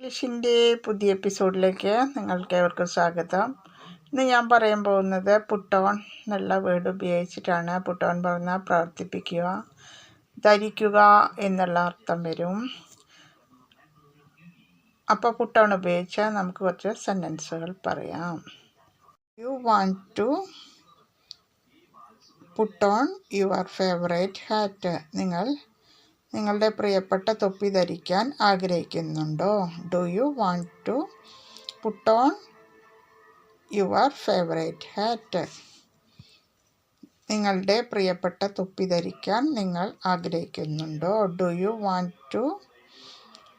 ഇംഗ്ലീഷിന്റെ പുതിയ എപ്പിസോഡിലേക്ക് നിങ്ങൾക്ക് ഏവർക്കും സ്വാഗതം. ഇന്ന് ഞാൻ പറയാൻ പോകുന്നത് പുട്ടോൺ എന്നുള്ള വേർഡ് ഉപയോഗിച്ചിട്ടാണ് പുട്ടോൺ പറഞ്ഞാൽ പ്രവർത്തിപ്പിക്കുക ധരിക്കുക എന്നുള്ള അർത്ഥം വരും. അപ്പോൾ പുട്ടോൺ ഉപയോഗിച്ച് നമുക്ക് കുറച്ച് സെന്റൻസുകൾ പറയാം. You want to put on your favourite hat നിങ്ങൾ നിങ്ങളുടെ പ്രിയപ്പെട്ട തൊപ്പി ധരിക്കാൻ ആഗ്രഹിക്കുന്നുണ്ടോ? Do you want to put on your favourite hat നിങ്ങളുടെ പ്രിയപ്പെട്ട തൊപ്പി ധരിക്കാൻ നിങ്ങൾ ആഗ്രഹിക്കുന്നുണ്ടോ? Do you want to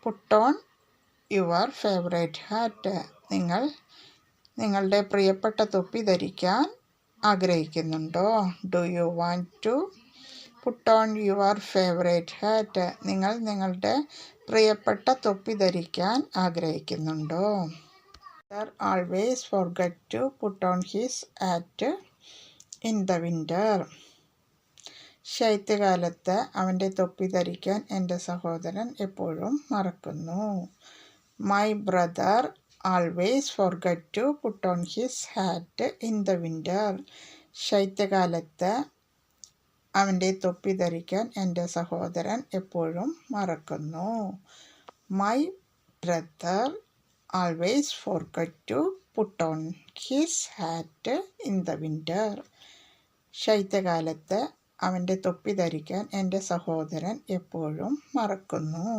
put on your favourite hat നിങ്ങൾ നിങ്ങളുടെ പ്രിയപ്പെട്ട തൊപ്പി ധരിക്കാൻ ആഗ്രഹിക്കുന്നുണ്ടോ? Do you want to put on your favourite hat നിങ്ങൾ നിങ്ങളുടെ പ്രിയപ്പെട്ട തൊപ്പി ധരിക്കാൻ ആഗ്രഹിക്കുന്നുണ്ടോ? Sir always forget to put on his hat in the winter ശൈത്യകാലത്ത് അവന്റെ തൊപ്പി ധരിക്കാൻ എന്റെ സഹോദരൻ എപ്പോഴും മറക്കുന്നു. My brother always forget to put on his hat in the winter ശൈത്യകാലത്ത് അവന്റെ തൊപ്പി ധരിക്കാൻ എന്റെ സഹോദരൻ എപ്പോഴും മറക്കുന്നു. My brother always forget to put on his hat in the winter ശൈത്യകാലത്ത് അവന്റെ തൊപ്പി ധരിക്കാൻ എന്റെ സഹോദരൻ എപ്പോഴും മറക്കുന്നു.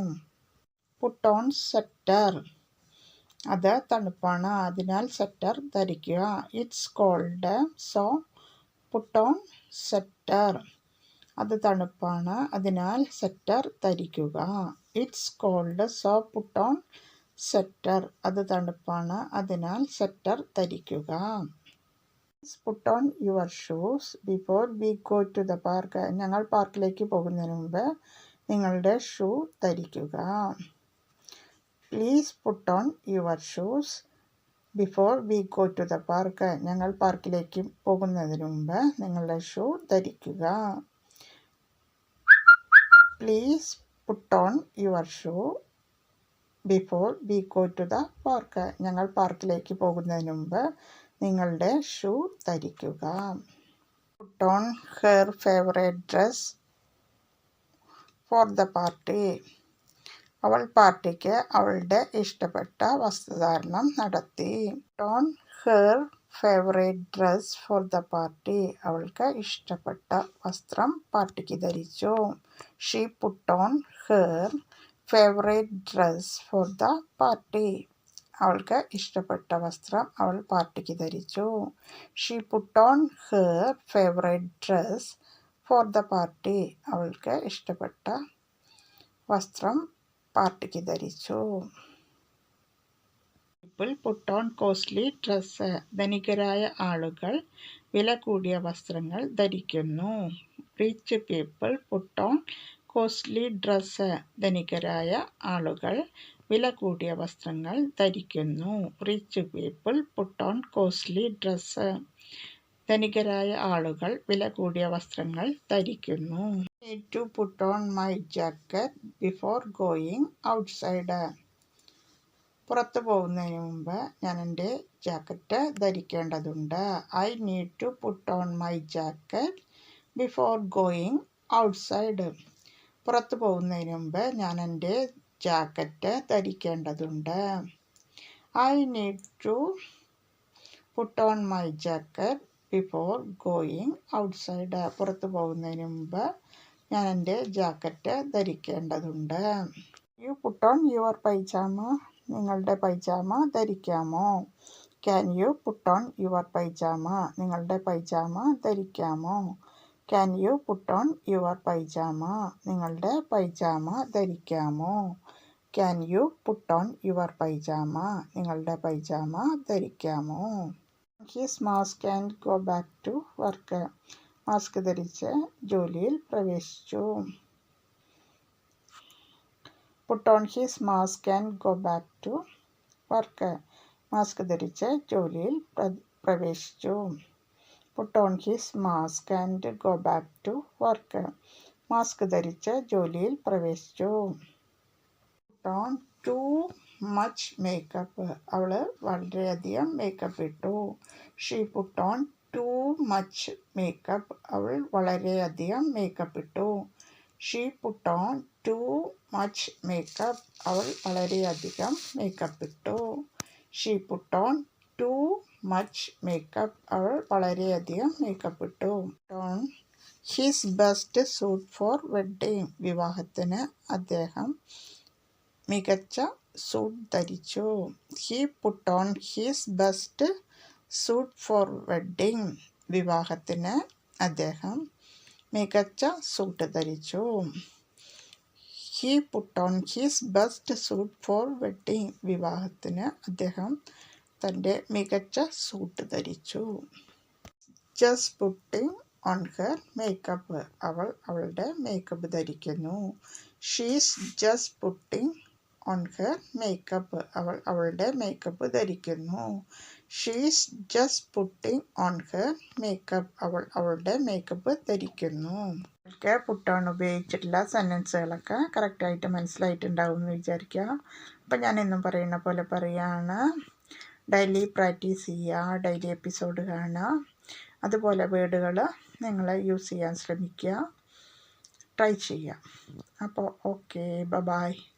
പുട്ട് ഓൺ സെറ്റർ അത് തണുപ്പാണ്. അതിനാൽ സെറ്റർ ധരിക്കുക. It's cold so put on sweater അത് തണുപ്പാണ്. അതിനാൽ സെറ്റർ ധരിക്കുക. It's cold so put on sweater അത് തണുപ്പാണ്. അതിനാൽ സെറ്റർ ധരിക്കുക. Put on your shoes before we go to the park ഞങ്ങൾ പാർക്കിലേക്ക് പോകുന്നതിന് മുമ്പ് നിങ്ങളുടെ ഷൂ ധരിക്കുക. Please put on your shoes before we go to the park ഞങ്ങൾ പാർക്കിലേക്ക് പോകുന്നതിന് മുമ്പ് നിങ്ങളുടെ ഷൂ ധരിക്കുക. Please put on your shoe before we go to the park ഞങ്ങൾ പാർക്കിലേക്ക് പോകുന്നതിന് മുമ്പ് നിങ്ങളുടെ ഷൂ ധരിക്കുക. Put on her favourite dress for the party അവൾ പാർട്ടിക്ക് അവളുടെ ഇഷ്ടപ്പെട്ട വസ്ത്രധാരണം നടത്തി. On her favourite dress for the party അവൾക്ക് ഇഷ്ടപ്പെട്ട വസ്ത്രം പാർട്ടിക്ക് ധരിച്ചു. She put on her favourite dress for the party അവൾക്ക് ഇഷ്ടപ്പെട്ട വസ്ത്രം അവൾ പാർട്ടിക്ക് ധരിച്ചു. She put on her favourite dress for the party അവൾക്ക് ഇഷ്ടപ്പെട്ട വസ്ത്രം പാർട്ടിക്ക് ധരിച്ചു. People put on costly dress ധനികരായ ആളുകൾ വില കൂടിയ വസ്ത്രങ്ങൾ ധരിക്കുന്നു. Rich people put on costly dress ധനികരായ ആളുകൾ വില കൂടിയ വസ്ത്രങ്ങൾ ധരിക്കുന്നു. Rich people put on costly dress ധനികരായ ആളുകൾ വില കൂടിയ വസ്ത്രങ്ങൾ ധരിക്കുന്നു. To put on my jacket before going outside പുറത്തു പോകുന്നതിന് മുമ്പ് ഞാൻ എന്റെ jacket ധരിക്കേണ്ടതുണ്ട്. I need to put on my jacket before going outside പുറത്തു പോകുന്നതിന് മുമ്പ് ഞാൻ എന്റെ jacket ധരിക്കേണ്ടതുണ്ട്. I need to put on my jacket before going outside പുറത്തു പോകുന്നതിന് മുമ്പ് ഞാൻ എന്റെ jacket ധരിക്കേണ്ടതുണ്ട്. You put on your pyjama നിങ്ങളുടെ പൈജാമ ധരിക്കാമോ? Can you put on your pyjama നിങ്ങളുടെ പൈജാമ ധരിക്കാമോ? Can you put on your pyjama നിങ്ങളുടെ പൈജാമ ധരിക്കാമോ? Can you put on your pyjama നിങ്ങളുടെ പൈജാമ ധരിക്കാമോ? His mask and go back to work mask ധരിച്ച് ജോലിയിൽ പ്രവേശിച്ചു. Put on his mask and go back to work mask ധരിച്ച് ജോലിയിൽ പ്രവേശിച്ചു. Put on his mask and go back to work mask ധരിച്ച് ജോലിയിൽ പ്രവേശിച്ചു. Put on too much makeup അവൾ വളരെയധികം മേക്കപ്പ് ഇട്ടു. She put on too much makeup അവൾ വളരെയധികം മേക്കപ്പ് ഇട്ടു. She put on too much makeup അവൾ വളരെയധികം മേക്കപ്പ് ഇട്ടു. She put on too much makeup അവൾ വളരെയധികം മേക്കപ്പ് ഇട്ടു. On his best suit for wedding വിവാഹത്തിന് അദ്ദേഹം മികച്ച സൂട്ട് ധരിച്ചു. He put on his best suit for wedding വിവാഹത്തിന് അദ്ദേഹം മികച്ച സൂട്ട് ധരിച്ചു. He put on his best suit for wedding വിവാഹത്തിന് അദ്ദേഹം തന്റെ മികച്ച സൂട്ട് ധരിച്ചു. Just putting on her makeup അവൾ അവളുടെ മേക്കപ്പ് ധരിക്കുന്നു. She's just putting on her makeup അവൾ അവളുടെ മേക്കപ്പ് ധരിക്കുന്നു. She's just putting on her makeup അവൾ അവളുടെ മേക്കപ്പ് ധരിക്കുന്നു. ഒക്കെ പുട്ടോൺ ഉപയോഗിച്ചിട്ടുള്ള സെന്റൻസുകളൊക്കെ കറക്റ്റായിട്ട് മനസ്സിലായിട്ടുണ്ടാവും എന്ന് വിചാരിക്കുക. അപ്പം ഞാൻ എന്നും പറയുന്ന പോലെ പറയാണ്. ഡെയിലി പ്രാക്ടീസ് ചെയ്യുക. ഡെയിലി എപ്പിസോഡ് കാണുക. അതുപോലെ വേർഡുകൾ നിങ്ങൾ യൂസ് ചെയ്യാൻ ശ്രമിക്കുക. ട്രൈ ചെയ്യുക. അപ്പോൾ ഓക്കെ ബ ബായ്